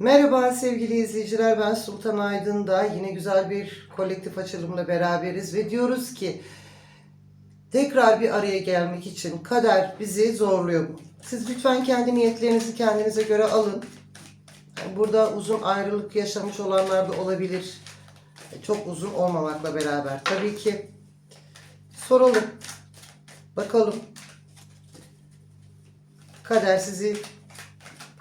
Merhaba sevgili izleyiciler ben Sultan Aydın'da yine güzel bir kolektif açılımla beraberiz ve diyoruz ki tekrar bir araya gelmek için kader bizi zorluyor? Siz lütfen kendi niyetlerinizi kendinize göre alın. Burada uzun ayrılık yaşamış olanlar da olabilir. Çok uzun olmamakla beraber. Tabii ki soralım. Bakalım. Kader sizi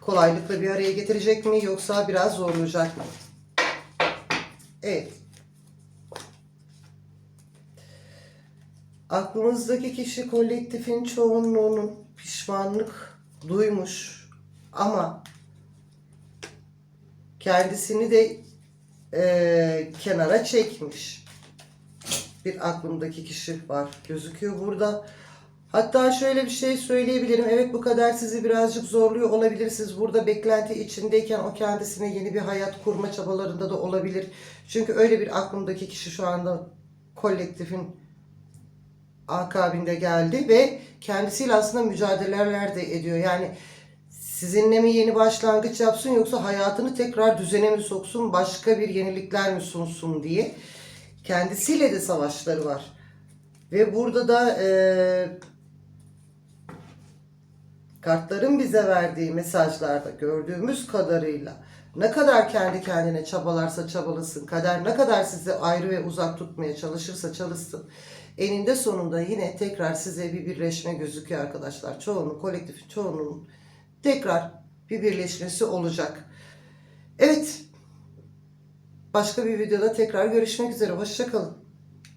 kolaylıkla bir araya getirecek mi yoksa biraz zorlayacak mı? Evet. Aklımızdaki kişi kolektifin çoğunluğunun pişmanlık duymuş ama kendisini de eee, kenara çekmiş. Bir aklımdaki kişi var gözüküyor burada. Hatta şöyle bir şey söyleyebilirim. Evet bu kadar sizi birazcık zorluyor olabilir. Siz burada beklenti içindeyken o kendisine yeni bir hayat kurma çabalarında da olabilir. Çünkü öyle bir aklımdaki kişi şu anda kolektifin akabinde geldi ve kendisiyle aslında mücadeleler de ediyor. Yani sizinle mi yeni başlangıç yapsın yoksa hayatını tekrar düzene mi soksun, başka bir yenilikler mi sunsun diye. Kendisiyle de savaşları var. Ve burada da eee kartların bize verdiği mesajlarda gördüğümüz kadarıyla ne kadar kendi kendine çabalarsa çabalasın, kader ne kadar sizi ayrı ve uzak tutmaya çalışırsa çalışsın, eninde sonunda yine tekrar size bir birleşme gözüküyor arkadaşlar. Çoğunun, kolektifin çoğunun tekrar bir birleşmesi olacak. Evet, başka bir videoda tekrar görüşmek üzere. Hoşçakalın.